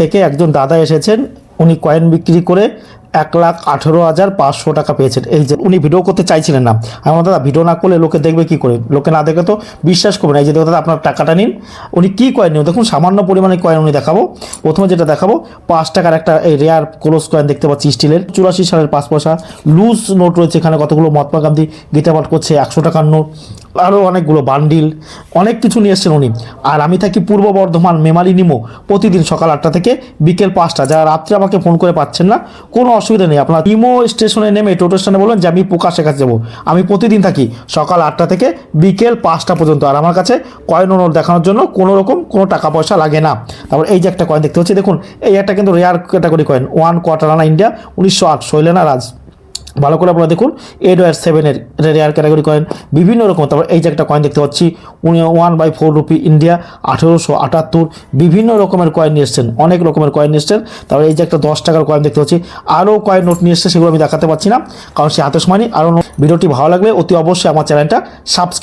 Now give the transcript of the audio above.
থেকে একজন দাদা এসেছেন, উনি কয়েন বিক্রি করে এক লাখ আঠেরো হাজার পাঁচশো টাকা পেয়েছেন। এই যে উনি ভিডিও করতে চাইছিলেন না। আমার দাদা, ভিডিও না করলে লোকে দেখবে কি করে? লোকে না দেখে তো বিশ্বাস করবে না। এই যে দাদা, আপনার টাকাটা নিন। উনি কী কয়েন নিন দেখুন সামান্য পরিমাণে কয়েন উনি দেখাবো। প্রথমে যেটা দেখাবো, পাঁচ টাকার একটা এই রেয়ার ক্লোজ কয়েন দেখতে পাচ্ছি স্টিলের। চুরাশি সালের পাঁচ পয়সা। লুজ নোট রয়েছে এখানে কতগুলো মহাত্মা গান্ধী গীতা পাঠ করছে, একশো টাকার নোট আরও অনেকগুলো বান্ডিল, অনেক কিছু নিয়ে এসছেন উনি। আর আমি থাকি পূর্ব বর্ধমান মেমালি নিমো প্রতিদিন সকাল আটটা থেকে বিকেল পাঁচটা। যারা রাত্রে আমাকে ফোন করে পাচ্ছেন না, কোনো অসুবিধা নেই। আপনার নিমো স্টেশনে নেমে টোটো স্টেশনে বলবেন যে, আমি প্রকাশের কাছে যাব। আমি প্রতিদিন থাকি সকাল আটটা থেকে বিকেল পাঁচটা পর্যন্ত। আর আমার কাছে কয়েন নোট দেখানোর জন্য কোনো রকম কোনো টাকা পয়সা লাগে না। তারপর এই যে একটা কয়েন দেখতে হচ্ছে দেখুন, এই একটা কিন্তু rare category coin. One quarter আনা ইন্ডিয়া উনিশশো আট, শৈলেনা রাজ। ভালো করে আপনারা দেখুন এইট ওয়ার সেভেনের রেয়ার ক্যাটাগরি কয়েন বিভিন্ন রকম, তারপর এই যে একটা কয়েন দেখতে পাচ্ছি one by four rupee India আঠেরোশো আটাত্তর, বিভিন্ন রকমের কয়েন নিয়ে এসছেন, অনেক রকমের কয়েন নিয়ে এসছেন। তারপর এই যে একটা দশ টাকার কয়েন দেখতে পাচ্ছি, আরও কয়েন নোট নিয়ে এসছে, সেগুলো আমি দেখাতে পাচ্ছি না, কারণ সে হাতে সময় আরও ভিডিওটি ভালো লাগলে অতি অবশ্যই আমার চ্যানেলটা সাবস্ক্রাইব